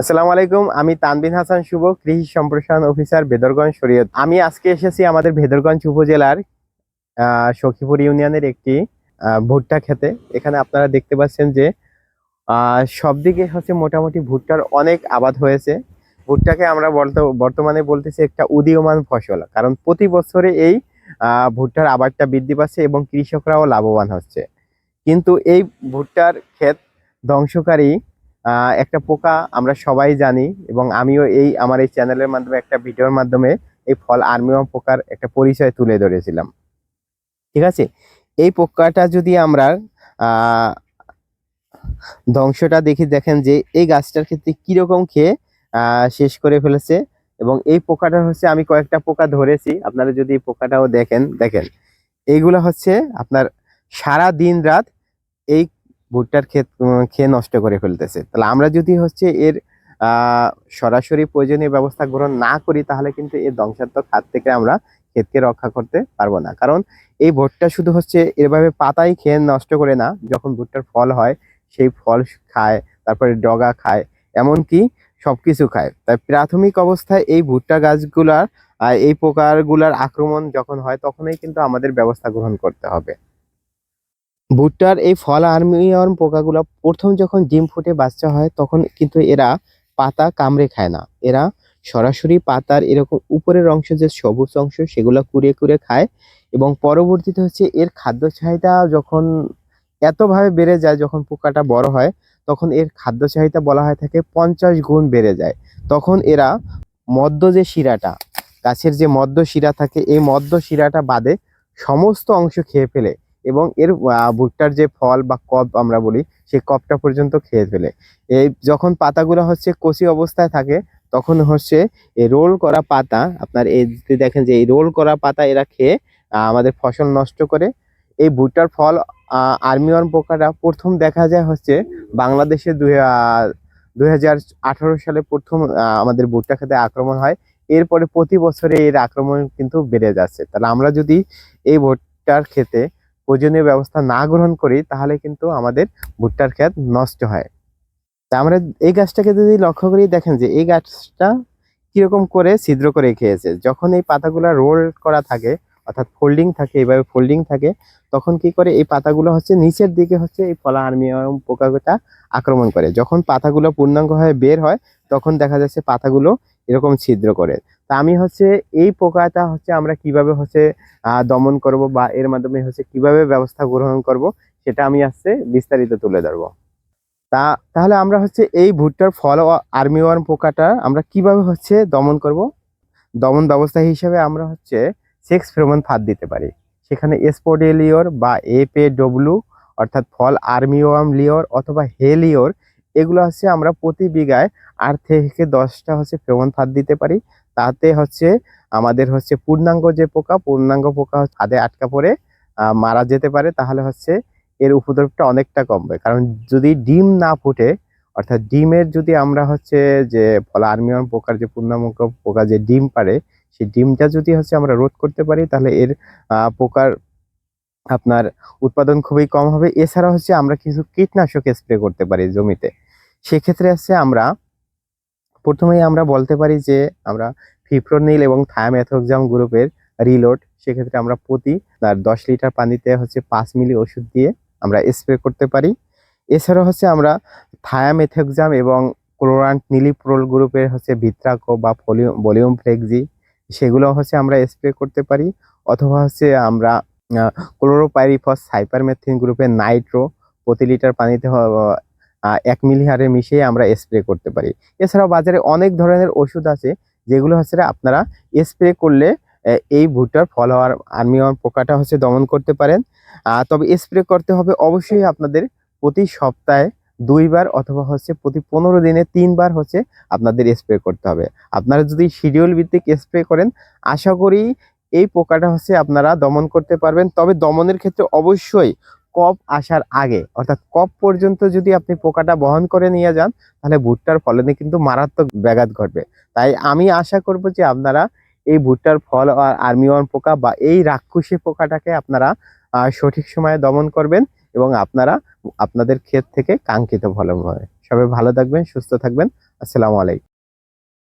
আসসালামু আলাইকুম, আমি তানবিন হাসান শুভ, কৃষি সম্প্রসারণ অফিসার ভেদরগঞ্জ শরীয়ত। আমি আজকে এসেছি আমাদের ভেদরগঞ্জ উপজেলার সখীপুর ইউনিয়নের একটি ভুট্টা খেতে। এখানে আপনারা দেখতে পাচ্ছেন যে সব দিকে হচ্ছে মোটামুটি ভুট্টার অনেক আবাদ হয়েছে। ভুট্টাকে আমরা বর্তমানে বলতেছি একটা উদীয়মান ফসল, কারণ প্রতি বছরে এই ভুট্টার আবাদটা বৃদ্ধি পাচ্ছে এবং কৃষকরাও লাভবান হচ্ছে। কিন্তু এই ভুট্টার ক্ষেত ধ্বংসকারী একটা পোকা আমরা সবাই জানি এবং আমিও এই আমার এই চ্যানেলের মাধ্যমে, একটা ভিডিওর মাধ্যমে এই ফল আর্মিওয়াম পোকার একটা পরিচয় তুলে ধরেছিলাম। ঠিক আছে? এই পোকাটা যদি আমরা ধ্বংসটা দেখি দেখেন যে এই গাছটার ক্ষেত্রে কীরকম খেয়ে শেষ করে ফেলেছে এবং এই পোকাটা হচ্ছে আমি কয়েকটা পোকা ধরেছি, আপনারা যদি পোকাটাও দেখেন দেখেন। এইগুলো হচ্ছে আপনার সারা দিন রাত এই ভুট্টার ক্ষেত খেয়ে নষ্ট করে ফেলতেছে। তাহলে আমরা যদি হচ্ছে এর সরাসরি প্রয়োজনীয় ব্যবস্থা গ্রহণ না করি, তাহলে কিন্তু এর ধ্বংসাত্মক হাত থেকে আমরা ক্ষেতকে রক্ষা করতে পারব না। কারণ এই ভুট্টা শুধু হচ্ছে এভাবে পাতাই খেয়ে নষ্ট করে না, যখন ভুট্টার ফল হয়, সেই ফল খায়, তারপরে ডগা খায়, এমনকি সবকিছু খায়। তাই প্রাথমিক অবস্থায় এই ভুট্টা গাছগুলার এই পোকাগুলার আক্রমণ যখন হয়, তখনই কিন্তু আমাদের ব্যবস্থা গ্রহণ করতে হবে। ভুট্টার এই ফল আর্মিয়ন পোকাগুলো প্রথম যখন ডিম ফুটে বাচ্চা হয়, তখন কিন্তু এরা পাতা কামড়ে খায় না। এরা সরাসরি পাতার এরকম উপরের অংশ যে সবুজ অংশ, সেগুলো কুড়িয়ে কুড়িয়ে খায় এবং পরবর্তীতে হচ্ছে এর খাদ্য চাহিদা যখন এতভাবে বেড়ে যায়, যখন পোকাটা বড় হয়, তখন এর খাদ্য চাহিদা বলা হয় থাকে পঞ্চাশ গুণ বেড়ে যায়। তখন এরা মদ্য যে শিরাটা, গাছের যে মদ্য শিরা থাকে, এই মদ্য শিরাটা বাদে সমস্ত অংশ খেয়ে ফেলে। এবং এর ভুট্টার যে ফল বা কব আমরা বলি, সেই কবটা পর্যন্ত খেয়ে ফেলে। এই যখন পাতাগুলো হচ্ছে কচি অবস্থায় থাকে, তখন হচ্ছে এই রোল করা পাতা, আপনার এই দেখেন যে এই রোল করা পাতা এরা খেয়ে আমাদের ফসল নষ্ট করে। এই ভুট্টার ফল আর্মিওয়ান পোকাটা প্রথম দেখা যায় হচ্ছে বাংলাদেশে হাজার আঠারো সালে প্রথম আমাদের ভুট্টা খেতে আক্রমণ হয়। এরপরে প্রতি বছরে এর আক্রমণ কিন্তু বেড়ে যাচ্ছে। তাহলে আমরা যদি এই ভুট্টার খেতে প্রয়োজনীয় ব্যবস্থা না গ্রহণ করি, তাহলে কিন্তু আমাদের ভুট্টার ক্ষেত নষ্ট হয়। তা আমরা এই গাছটাকে যদি লক্ষ্য করি, দেখেন যে এই গাছটা কীরকম করে ছিদ্র করে খেয়েছে যখন এই পাতাগুলো রোল করা থাকে, অর্থাৎ ফোল্ডিং থাকে, এইভাবে ফোল্ডিং থাকে, তখন কি করে এই পাতাগুলো হচ্ছে নিচের দিকে হচ্ছে এই ফলা আর্মিয়ম পোকাটা আক্রমণ করে। যখন পাতাগুলো পূর্ণাঙ্গ হয়ে বের হয়, তখন দেখা যাচ্ছে পাতাগুলো এরকম ছিদ্র করে। তা আমি হচ্ছে এই পোকাটা হচ্ছে আমরা কীভাবে হচ্ছে দমন করব বা এর মাধ্যমে হচ্ছে কীভাবে ব্যবস্থা গ্রহণ করব সেটা আমি আজকে বিস্তারিত তুলে ধরবো। তা তাহলে আমরা হচ্ছে এই ভুট্টার ফল আর্মি ওয়ার্ম পোকাটা আমরা কীভাবে হচ্ছে দমন করব? দমন ব্যবস্থা হিসেবে আমরা হচ্ছে সেক্স ফেরোমন ফাঁদ দিতে পারি। সেখানে স্পোডেলিওর বা এপে ডব্লু অর্থাৎ ফল আর্মিওয়াম লিওর অথবা হেলিওর এগুলো হচ্ছে আমরা প্রতি বিঘায় আট থেকে দশটা হচ্ছে ফেরোমন ফাঁদ দিতে পারি। তাতে হচ্ছে আমাদের হচ্ছে পূর্ণাঙ্গ যে পোকা, পূর্ণাঙ্গ পোকা ফাঁদে আটকা পড়ে মারা যেতে পারে, তাহলে হচ্ছে এর উপদ্রবটা অনেকটা কমবে। কারণ যদি ডিম না ফুটে, অর্থাৎ ডিমের যদি আমরা হচ্ছে যে ফলা আর্মিয়ন পোকার যে পূর্ণাঙ্গ পোকা যে ডিম পারে সেই ডিমটা যদি হচ্ছে আমরা রোধ করতে পারি, তাহলে এর পোকার আপনার উৎপাদন খুবই কম হবে। এছাড়া হচ্ছে আমরা কিছু কীটনাশক স্প্রে করতে পারি জমিতে। সেক্ষেত্রে হচ্ছে আমরা প্রথমেই আমরা বলতে পারি যে আমরা ফিপ্রোনিল এবং থায়ামেথোক্সাম গ্রুপের রিলোড সেক্ষেত্রে আমরা প্রতি তার দশ লিটার পানিতে হচ্ছে পাঁচ মিলি ওষুধ দিয়ে আমরা স্প্রে করতে পারি। এছাড়া হচ্ছে আমরা থায়ামেথোক্সাম এবং ক্লোরান্ট নিলিপ্রোল গ্রুপের হচ্ছে ভিত্রাকো বা ফলিউম ভলিউম ফ্লেক্সি সেগুলো হচ্ছে আমরা স্প্রে করতে পারি। অথবা হচ্ছে আমরা ক্লোরোপাইরিফস সাইপারমেথিন গ্রুপের নাইট্রো প্রতি লিটার পানিতে এক মিলি হারে মিশিয়ে আমরা স্প্রে করতে পারি। এছাড়াও বাজারে অনেক ধরনের ওষুধ আছে, যেগুলো হচ্ছে আপনারা স্প্রে করলে এই ভুট্টার ফল হওয়ার আর্মি হওয়ার পোকাটা হচ্ছে দমন করতে পারেন। তবে স্প্রে করতে হবে অবশ্যই আপনাদের প্রতি সপ্তাহে দুইবার অথবা হচ্ছে প্রতি পনেরো দিনে তিনবার হচ্ছে আপনাদের স্প্রে করতে হবে। আপনারা যদি শিডিউল ভিত্তিক স্প্রে করেন, আশা করি এই পোকাটা হচ্ছে আপনারা দমন করতে পারবেন। তবে দমনের ক্ষেত্রে অবশ্যই কপ আসার আগে, অর্থাৎ কপ পর্যন্ত যদি আপনি পোকাটা বহন করে নিয়ে যান, তাহলে ভুট্টার ফলনে কিন্তু মারাত্মক ব্যাঘাত ঘটবে। তাই আমি আশা করব যে আপনারা এই ভুট্টার ফল আর আর্মিওয়ান পোকা বা এই রাক্ষসী পোকাটাকে আপনারা সঠিক সময়ে দমন করবেন এবং আপনারা আপনাদের ক্ষেত থেকে কাঙ্ক্ষিত ফলন হবে সবাই ভালো থাকবেন, সুস্থ থাকবেন। আসসালামু আলাইকুম।